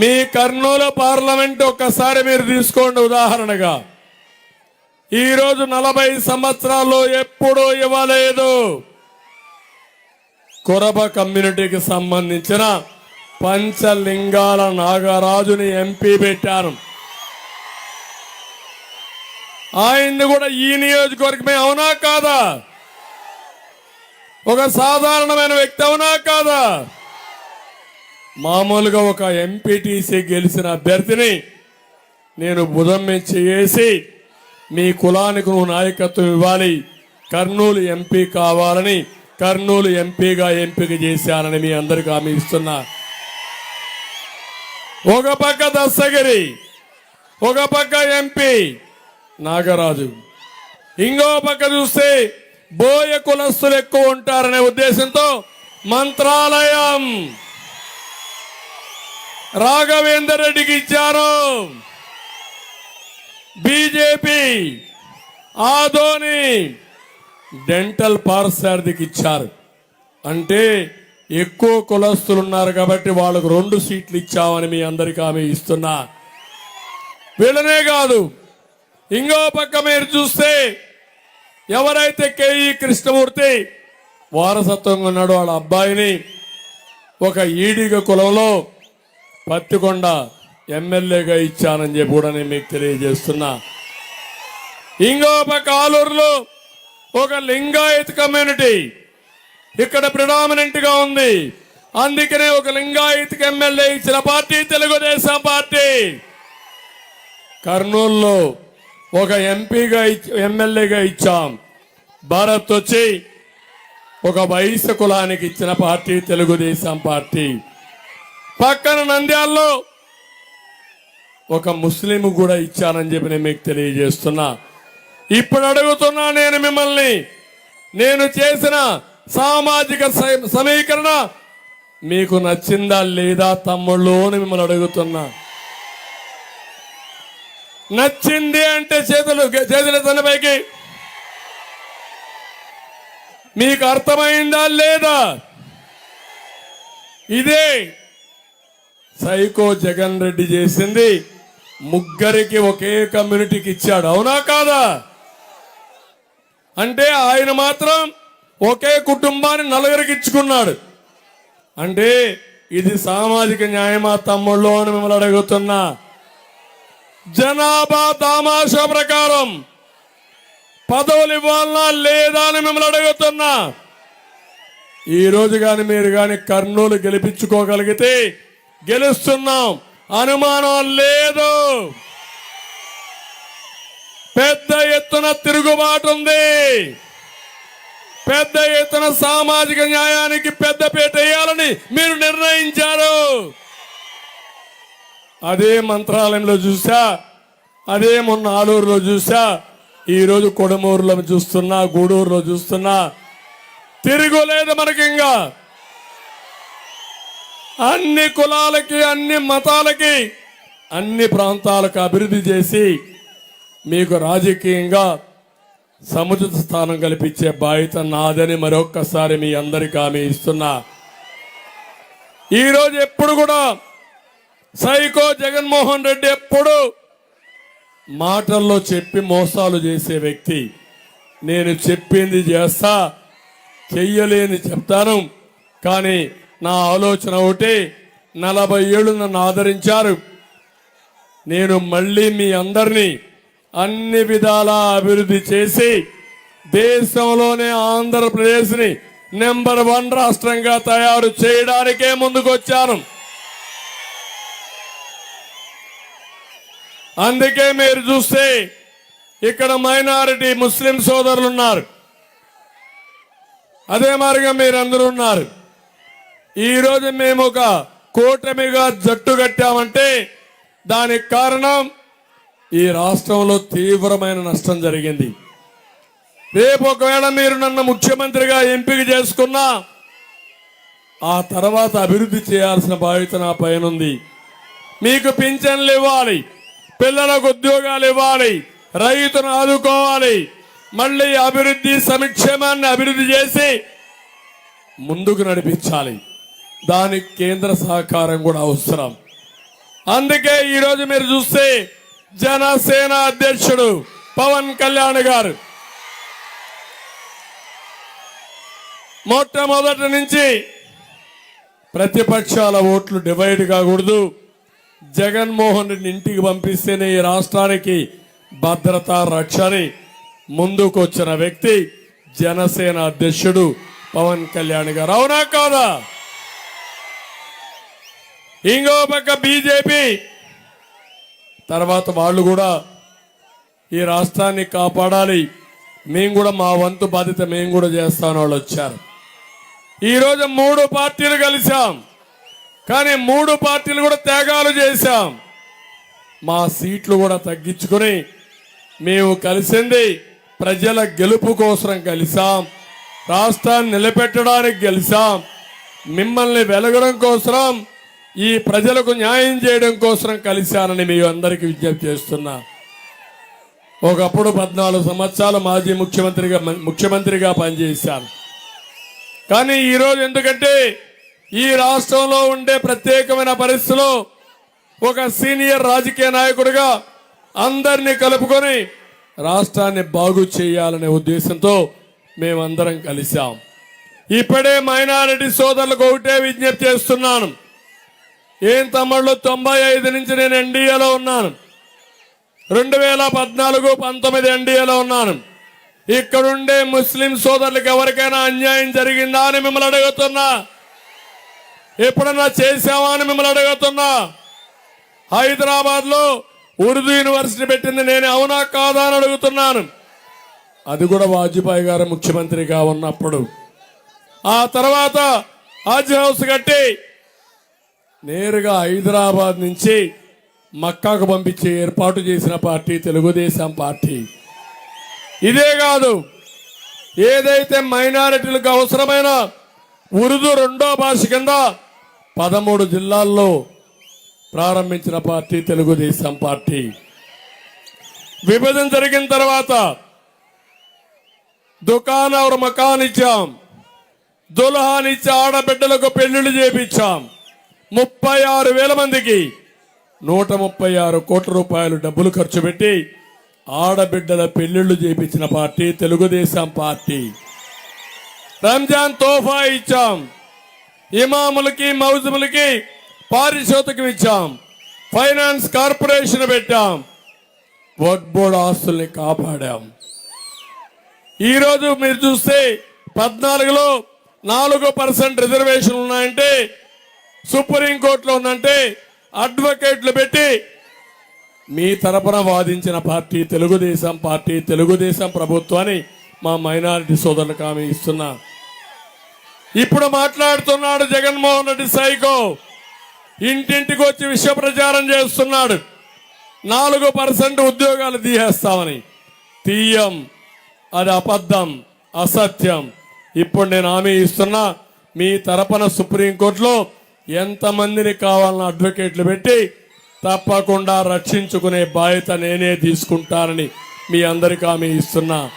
మీ Kurnool parliament ఒక్కసారి మీరు తీసుకోండి ఉదాహరణగా. ఈరోజు నలభై సంవత్సరాలు ఎప్పుడూ ఇవ్వలేదు. కొరబ కమ్యూనిటీకి సంబంధించిన పంచలింగాల నాగరాజుని ఎంపీ పెట్టారు ఆయన్ని కూడా ఈ నియోజకవర్గమే అవునా కాదా? ఒక సాధారణమైన వ్యక్తి అవునా కాదా? మామూలుగా ఒక ఎంపీటీసీ గెలిచిన అభ్యర్థిని నేను బుధం చేసి మీ కులానికి నువ్వు నాయకత్వం ఇవ్వాలి. కర్నూలు ఎంపీ కావాలని కర్నూలు ఎంపీగా ఎంపిక చేశానని మీ అందరికి హామీ ఇస్తున్నా. ఒక పక్క దస్తగిరి ఒక పక్క ఎంపీ నాగరాజు. ఇంకో పక్క చూస్తే బోయ కులస్తులు ఎక్కువ ఉంటారనే ఉద్దేశంతో మంత్రాలయం. రాఘవేందర్ రెడ్డికి ఇచ్చారు. బీజేపీ ఆదోని డెంటల్ పార్సారథికి ఇచ్చారు. అంటే ఎక్కువ కులస్తులు ఉన్నారు కాబట్టి వాళ్ళకు రెండు సీట్లు ఇచ్చామని మీ అందరికీ ఆమె ఇస్తున్నా. వీళ్ళనే కాదు ఇంకో పక్క మీరు చూస్తే ఎవరైతే కేఈ కృష్ణమూర్తి వారసత్వంగా ఉన్నాడో వాళ్ళ అబ్బాయిని ఒక ఈడిగ కులంలో పత్తికొండ ఎమ్మెల్యేగా ఇచ్చానని చెప్పి కూడా నేను మీకు తెలియజేస్తున్నా. ఇంకో పక్క ఆలూరులో ఒక లింగాయత్ కమ్యూనిటీ ఇక్కడ ప్రిడామినెంట్గా ఉంది. అందుకనే ఒక లింగాయత్ ఎమ్మెల్యే ఇచ్చిన పార్టీ తెలుగుదేశం పార్టీ. కర్నూలులో ఒక ఎంపీగా ఎమ్మెల్యేగా ఇచ్చాం. భారత్ వచ్చి ఒక వైశ్య కులానికి ఇచ్చిన పార్టీ తెలుగుదేశం పార్టీ. పక్కన నంద్యాల్లో ఒక ముస్లిం కూడా ఇచ్చానని చెప్పి నేను మీకు తెలియజేస్తున్నా. ఇప్పుడు అడుగుతున్నా నేను మిమ్మల్ని నేను చేసిన సామాజిక సమీకరణ మీకు నచ్చిందా లేదా తమ్ముళ్ళు అని మిమ్మల్ని అడుగుతున్నా. నచ్చింది అంటే చేతులు చేతుల తనపైకి మీకు అర్థమైందా లేదా? ఇదే సైకో జగన్ రెడ్డి చేసింది. ముగ్గురికి ఒకే కమ్యూనిటీకి ఇచ్చాడు. అవునా కాదా? అంటే ఆయన మాత్రం ఒకే కుటుంబాన్ని నలుగురికి ఇచ్చుకున్నాడు. అంటే ఇది సామాజిక న్యాయమా తమ్ముళ్ళు అని మిమ్మల్ని అడుగుతున్నా. జనాభా దామాషా ప్రకారం పదవులు ఇవ్వాలనా లేదా అని మిమ్మల్ని అడుగుతున్నా. ఈరోజు కానీ మీరు కానీ కర్నూలు గెలిపించుకోగలిగితే గెలుస్తున్నాం. అనుమానం లేదు. పెద్ద ఎత్తున తిరుగుబాటు ఉంది. పెద్ద ఎత్తున సామాజిక న్యాయానికి పెద్దపీట వేయాలని మీరు నిర్ణయించారు. అదే మంత్రాలయంలో చూసా అదే మొన్న ఆలూరులో చూసా ఈరోజు కొడమూరులో చూస్తున్నా గూడూరులో చూస్తున్నా. తిరుగులేదు మనకి ఇంకా అన్ని కులాలకి అన్ని మతాలకి అన్ని ప్రాంతాలకు అభివృద్ధి చేసి మీకు రాజకీయంగా సముచిత స్థానం కల్పించే బాధ్యత నాదని మరొక్కసారి మీ అందరికీ ఆమె ఇస్తున్నా. ఈరోజు ఎప్పుడు కూడా సైకో జగన్మోహన్ రెడ్డి ఎప్పుడు మాటల్లో చెప్పి మోసాలు చేసే వ్యక్తి. నేను చెప్పింది చేస్తా చెయ్యలేని చెప్తాను. కానీ నా ఆలోచన ఒకటి నలభై ఏళ్ళు నన్ను ఆదరించారు. నేను మళ్ళీ మీ అందరినీ అన్ని విధాలా అభివృద్ధి చేసి దేశంలోనే ఆంధ్రప్రదేశ్ని నెంబర్ వన్ రాష్ట్రంగా తయారు చేయడానికే ముందుకొచ్చాను. అందుకే మీరు చూస్తే ఇక్కడ మైనారిటీ ముస్లిం సోదరులు ఉన్నారు అదే మారిగా మీరందరూ ఉన్నారు. ఈరోజు మేము ఒక కూటమిగా జట్టు కట్టామంటే దానికి కారణం ఈ రాష్ట్రంలో తీవ్రమైన నష్టం జరిగింది. రేపు ఒకవేళ మీరు నన్ను ముఖ్యమంత్రిగా ఎంపిక చేసుకున్నా ఆ తర్వాత అభివృద్ధి చేయాల్సిన బాధ్యత నా పైన ఉంది. మీకు పింఛన్లు ఇవ్వాలి పిల్లలకు ఉద్యోగాలు ఇవ్వాలి రైతును ఆదుకోవాలి మళ్ళీ అభివృద్ధి సంక్షేమాన్ని అభివృద్ధి చేసి ముందుకు నడిపించాలి. దానికి కేంద్ర సహకారం కూడా అవసరం. అందుకే ఈరోజు మీరు చూస్తే జనసేన అధ్యక్షుడు పవన్ కళ్యాణ్ గారు. మొట్టమొదటి నుంచి ప్రతిపక్షాల ఓట్లు డివైడ్ కాకూడదు. జగన్మోహన్ రెడ్డి ఇంటికి పంపిస్తేనే ఈ రాష్ట్రానికి భద్రత రక్షని ముందుకొచ్చిన వ్యక్తి జనసేన అధ్యక్షుడు పవన్ కళ్యాణ్ గారు. అవునా కాదా? ఇంకో పక్క బీజేపీ. తర్వాత వాళ్ళు కూడా ఈ రాష్ట్రాన్ని కాపాడాలి. మేము కూడా మా వంతు బాధ్యత మేము కూడా చేస్తామని వాళ్ళు వచ్చారు. ఈరోజు మూడు పార్టీలు కలిసాం కానీ మూడు పార్టీలు కూడా త్యాగాలు చేశాం. మా సీట్లు కూడా తగ్గించుకొని మేము కలిసింది ప్రజల గెలుపు కోసం కలిసాం రాష్ట్రాన్ని నిలబెట్టడానికి కలిసాం మిమ్మల్ని వెలగడం కోసం ఈ ప్రజలకు న్యాయం చేయడం కోసం కలిశానని మీ అందరికీ విజ్ఞప్తి చేస్తున్నా. ఒకప్పుడు పద్నాలుగు సంవత్సరాలు మాజీ ముఖ్యమంత్రిగా ముఖ్యమంత్రిగా పనిచేశాను. కానీ ఈరోజు ఎందుకంటే ఈ రాష్ట్రంలో ఉండే ప్రత్యేకమైన పరిస్థితిలో ఒక సీనియర్ రాజకీయ నాయకుడిగా అందరినీ కలుపుకొని రాష్ట్రాన్ని బాగు చేయాలనే ఉద్దేశంతో మేమందరం కలిశాం. ఇప్పుడే మైనారిటీ సోదరులకు ఒకటే విజ్ఞప్తి చేస్తున్నాను. ఏం తమ్ముళ్ళు? తొంభై ఐదు నుంచి నేను ఎన్డీఏలో ఉన్నాను. రెండు వేల పద్నాలుగు పంతొమ్మిది ఎన్డీఏలో ఉన్నాను. ఇక్కడుండే ముస్లిం సోదరులకు ఎవరికైనా అన్యాయం జరిగిందా అని మిమ్మల్ని అడుగుతున్నా. ఎప్పుడన్నా చేశావా అని మిమ్మల్ని అడుగుతున్నా. హైదరాబాద్లో ఉర్దూ యూనివర్సిటీ పెట్టింది నేను అవునా కాదా అని అడుగుతున్నాను. అది కూడా వాజ్పేయి గారు ముఖ్యమంత్రిగా ఉన్నప్పుడు. ఆ తర్వాత హాజ్ హౌస్ కట్టి నేరుగా హైదరాబాద్ నుంచి మక్కాకు పంపించే ఏర్పాటు చేసిన పార్టీ తెలుగుదేశం పార్టీ. ఇదే కాదు ఏదైతే మైనారిటీలకు అవసరమైన ఉర్దూ రెండో భాష కింద పదమూడు జిల్లాల్లో ప్రారంభించిన పార్టీ తెలుగుదేశం పార్టీ. విభజన జరిగిన తర్వాత దుకాణ మకానిచ్చాం మకాన్ ఇచ్చాం దుల్హాన్ ఇచ్చి ఆడబిడ్డలకు పెళ్ళిళ్ళు చేపించాం. ముప్పై ఆరు వేల మందికి నూట ముప్పై ఆరు కోట్ల రూపాయలు డబ్బులు ఖర్చు పెట్టి ఆడబిడ్డల పెళ్ళిళ్ళు చేపించిన పార్టీ తెలుగుదేశం పార్టీ. రంజాన్ తోఫా ఇచ్చాం. ఇమాములకి మౌజుములకి పారిశోతకం ఇచ్చాం. ఫైనాన్స్ కార్పొరేషన్ పెట్టాం. వర్క్ బోర్డ్ ఆస్తుల్ని కాపాడాం. ఈరోజు మీరు చూస్తే పద్నాలుగులో నాలుగు పర్సెంట్ రిజర్వేషన్ ఉన్నాయంటే సుప్రీంకోర్టులో ఉందంటే అడ్వకేట్లు పెట్టి మీ తరపున వాదించిన పార్టీ తెలుగుదేశం పార్టీ తెలుగుదేశం ప్రభుత్వాన్ని మా మైనారిటీ సోదరులకు ఆమె ఇస్తున్నా. ఇప్పుడు మాట్లాడుతున్నాడు జగన్మోహన్ రెడ్డి సైకో. ఇంటింటికి వచ్చి విష ప్రచారం చేస్తున్నాడు. నాలుగు పర్సెంట్ ఉద్యోగాలు తీసేస్తామని. తీయం అది అబద్ధం అసత్యం. ఇప్పుడు నేను హామీ ఇస్తున్నా మీ తరపున సుప్రీంకోర్టులో ఎంతమందిని కావాలన్న అడ్వకేట్లు పెట్టి తప్పకుండా రక్షించుకునే బాధ్యత నేనే తీసుకుంటానని మీ అందరికీ ఆమె ఇస్తున్నా.